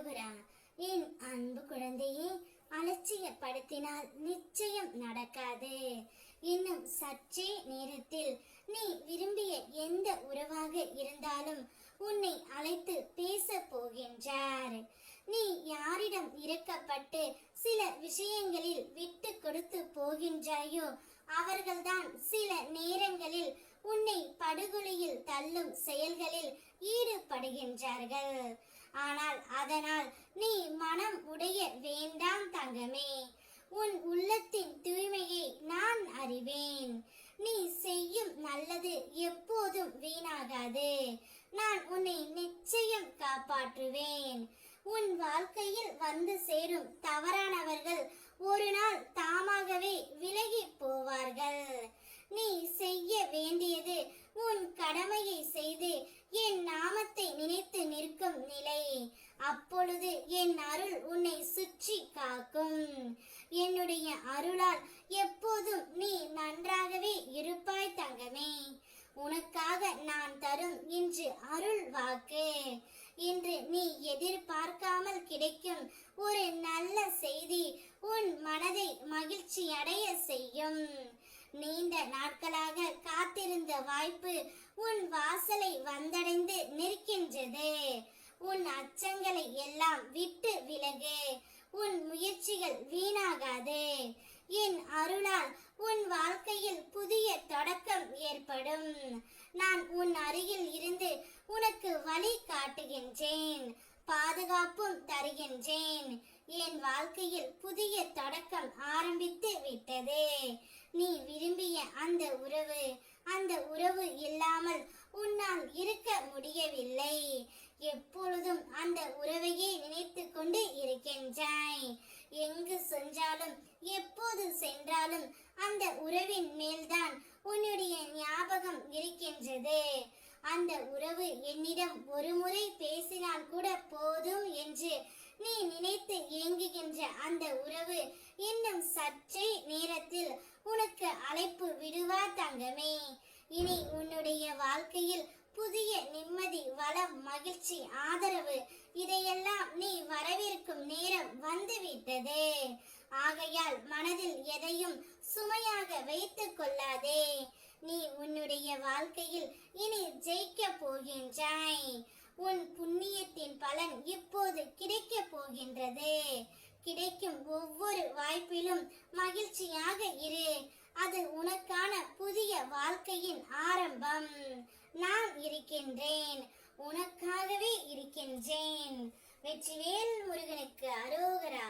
அரோகரா என் அன்பு குழந்தையை அலட்சியப்படுத்தினால் நிச்சயம் நடக்காது. இன்னும் சற்றே நேரத்தில் நீ விரும்பிய எந்த உறவாக இருந்தாலும் உன்னை அழைத்து பேச போகின்றார். நீ யாரிடம் இறக்கப்பட்டு சில விஷயங்களில் விட்டு கொடுத்து போகின்றாயோ அவர்கள்தான் சில நேரங்களில் உன்னை படுகொலையில் தள்ளும் செயல்களில் ஈடுபடுகின்றார்கள். ஆனால் அதனால் நீ மனம் உடைய வேண்டாம் தங்கமே. உன் உள்ளத்தின் தூய்மையை நான் அறிவேன். நீ செய்யும் நல்லது எப்போதும் வீணாகாது. நான் உன்னை நிச்சயம் காப்பாற்றுவேன். உன் வாழ்க்கையில் வந்து சேரும் தவறானவர்கள் ஒரு நாள் தாமாகவே விலகி போவார்கள் நீ செய்ய வேண்டியது உன் கடமையை செய்து என் நாமத்தை நினைத்து நிற்கும் நிலை அப்பொழுது என் அருள் உன்னை சுற்றி காக்கும் அருளால் எப்போதும் நீ நன்றாகவே இருப்பாய் தங்கமே. உனக்காக நான் தரும் இன்று அருள் வாக்கு. இன்று நீ எதிர்பார்க்காமல் கிடைக்கும் ஒரு நல்ல செய்தி உன் மனதை மகிழ்ச்சி அடைய செய்யும். நீண்ட நாட்களாக காத்திருந்த வாய்ப்பு உன் வாசலை வந்தடைந்து நிற்கின்றது. உன் அச்சங்களை எல்லாம் விட்டு விலகு. உன் முயற்சிகள் வீணாகாது. என் அருளால் உன் வாழ்க்கையில் புதிய தொடக்கம் ஏற்படும். நான் உன் அருகில் இருந்து உனக்கு வழி காட்டுகின்றேன் பாதுகாப்பும் தருகின்றேன். என் வாழ்க்கையில் புதிய தொடக்கம் ஆரம்பித்து விட்டது. நீ விரும்பிய அந்த உறவு அந்த இருந்தாலும் அந்த உறவின் மேல்தான் உன்னுடைய ஞாபகம் இருக்கின்றது. அந்த உறவு என்னிடம் ஒரு முறை பேசினால் கூட போதும் என்று நீ நினைத்து ஏங்குகின்ற அந்த உறவு இன்னும் சற்றே நேரத்தில் உனக்கு அழைப்பு விடுவா தங்கமே. இனி உன்னுடைய வாழ்க்கையில் புதிய நிம்மதி வளம் மகிழ்ச்சி ஆதரவு இதையெல்லாம் நீ வரவேற்கும் நேரம் வந்துவிட்டது. ஆகையால் மனதில் எதையும் சுமையாக வைத்துக் கொள்ளாதே. நீ உன்னுடைய வாழ்க்கையில் இனி ஜெயிக்க போகின்றாய். உன் புண்ணியத்தின் பலன் இப்போது கிடைக்க போகின்றது. கிடைக்கும் ஒவ்வொரு வாய்ப்பிலும் மகிழ்ச்சியாக இரு. வாழ்க்கையின் ஆரம்பம். நான் இருக்கின்றேன். உனக்காகவே இருக்கின்றேன். வெற்றிவேல் முருகனுக்கு அரோகரா.